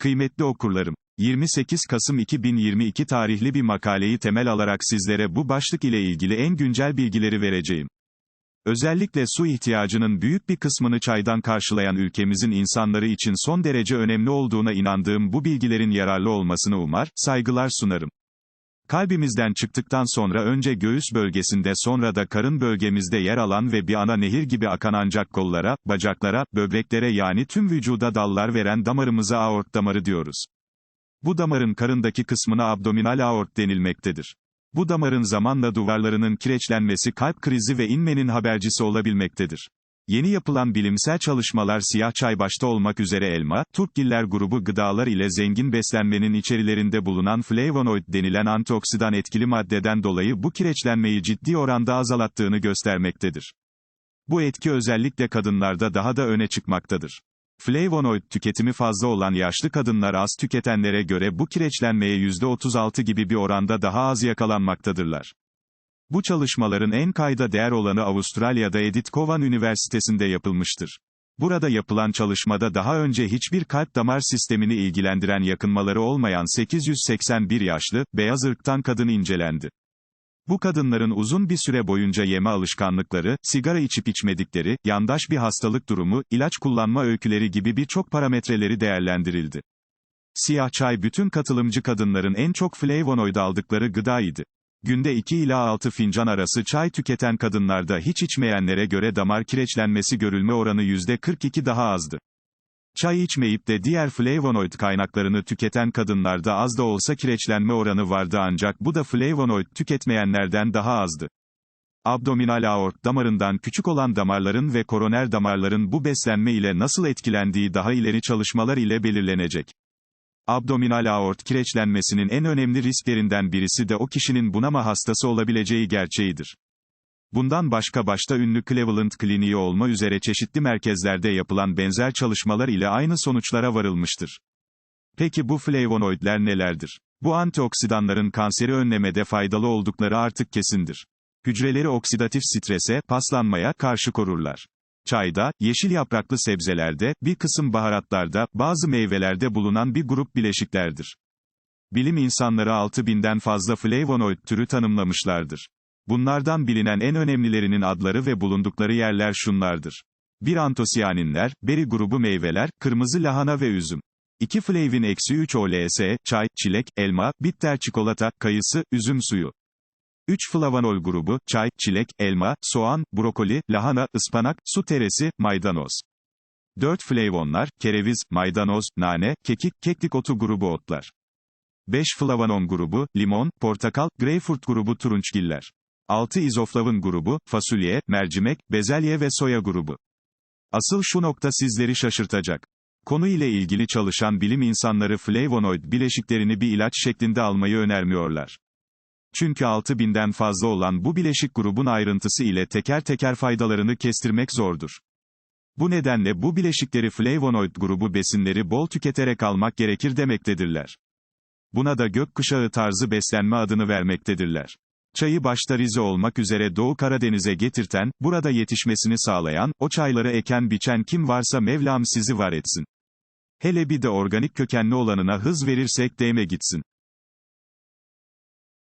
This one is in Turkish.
Kıymetli okurlarım, 28 Kasım 2022 tarihli bir makaleyi temel alarak sizlere bu başlık ile ilgili en güncel bilgileri vereceğim. Özellikle su ihtiyacının büyük bir kısmını çaydan karşılayan ülkemizin insanları için son derece önemli olduğuna inandığım bu bilgilerin yararlı olmasını umar, saygılar sunarım. Kalbimizden çıktıktan sonra önce göğüs bölgesinde sonra da karın bölgemizde yer alan ve bir ana nehir gibi akan ancak kollara, bacaklara, böbreklere yani tüm vücuda dallar veren damarımıza aort damarı diyoruz. Bu damarın karındaki kısmına abdominal aort denilmektedir. Bu damarın zamanla duvarlarının kireçlenmesi kalp krizi ve inmenin habercisi olabilmektedir. Yeni yapılan bilimsel çalışmalar siyah çay başta olmak üzere elma, turpgiller grubu gıdalar ile zengin beslenmenin içerilerinde bulunan flavonoid denilen antioksidan etkili maddeden dolayı bu kireçlenmeyi ciddi oranda azalattığını göstermektedir. Bu etki özellikle kadınlarda daha da öne çıkmaktadır. Flavonoid tüketimi fazla olan yaşlı kadınlar az tüketenlere göre bu kireçlenmeye %36 gibi bir oranda daha az yakalanmaktadırlar. Bu çalışmaların en kayda değer olanı Avustralya'da Edith Cowan Üniversitesi'nde yapılmıştır. Burada yapılan çalışmada daha önce hiçbir kalp damar sistemini ilgilendiren yakınmaları olmayan 881 yaşlı, beyaz ırktan kadın incelendi. Bu kadınların uzun bir süre boyunca yeme alışkanlıkları, sigara içip içmedikleri, yandaş bir hastalık durumu, ilaç kullanma öyküleri gibi birçok parametreleri değerlendirildi. Siyah çay bütün katılımcı kadınların en çok flavonoid aldıkları gıdaydı. Günde 2 ila 6 fincan arası çay tüketen kadınlarda hiç içmeyenlere göre damar kireçlenmesi görülme oranı %42 daha azdı. Çay içmeyip de diğer flavonoid kaynaklarını tüketen kadınlarda az da olsa kireçlenme oranı vardı ancak bu da flavonoid tüketmeyenlerden daha azdı. Abdominal aort damarından küçük olan damarların ve koroner damarların bu beslenme ile nasıl etkilendiği daha ileri çalışmalar ile belirlenecek. Abdominal aort kireçlenmesinin en önemli risklerinden birisi de o kişinin bunama hastası olabileceği gerçeğidir. Bundan başka başta ünlü Cleveland Kliniği olma üzere çeşitli merkezlerde yapılan benzer çalışmalar ile aynı sonuçlara varılmıştır. Peki bu flavonoidler nelerdir? Bu antioksidanların kanseri önlemede faydalı oldukları artık kesindir. Hücreleri oksidatif strese, paslanmaya karşı korurlar. Çayda, yeşil yapraklı sebzelerde, bir kısım baharatlarda, bazı meyvelerde bulunan bir grup bileşiklerdir. Bilim insanları 6000'den fazla flavonoid türü tanımlamışlardır. Bunlardan bilinen en önemlilerinin adları ve bulundukları yerler şunlardır. 1 antosiyaninler, beri grubu meyveler, kırmızı lahana ve üzüm. 2 flavin eksi 3 OLS, çay, çilek, elma, bitter çikolata, kayısı, üzüm suyu. 3 flavanol grubu, çay, çilek, elma, soğan, brokoli, lahana, ıspanak, su teresi, maydanoz. 4 flavonlar, kereviz, maydanoz, nane, kekik, keklik otu grubu otlar. 5 flavanon grubu, limon, portakal, greyfurt grubu turunçgiller. 6 izoflavın grubu, fasulye, mercimek, bezelye ve soya grubu. Asıl şu nokta sizleri şaşırtacak. Konu ile ilgili çalışan bilim insanları flavonoid bileşiklerini bir ilaç şeklinde almayı önermiyorlar. Çünkü 6000'den fazla olan bu bileşik grubun ayrıntısı ile teker teker faydalarını kestirmek zordur. Bu nedenle bu bileşikleri flavonoid grubu besinleri bol tüketerek almak gerekir demektedirler. Buna da gökkuşağı tarzı beslenme adını vermektedirler. Çayı başta Rize olmak üzere Doğu Karadeniz'e getirten, burada yetişmesini sağlayan, o çayları eken biçen kim varsa Mevlam sizi var etsin. Hele bir de organik kökenli olanına hız verirsek değme gitsin.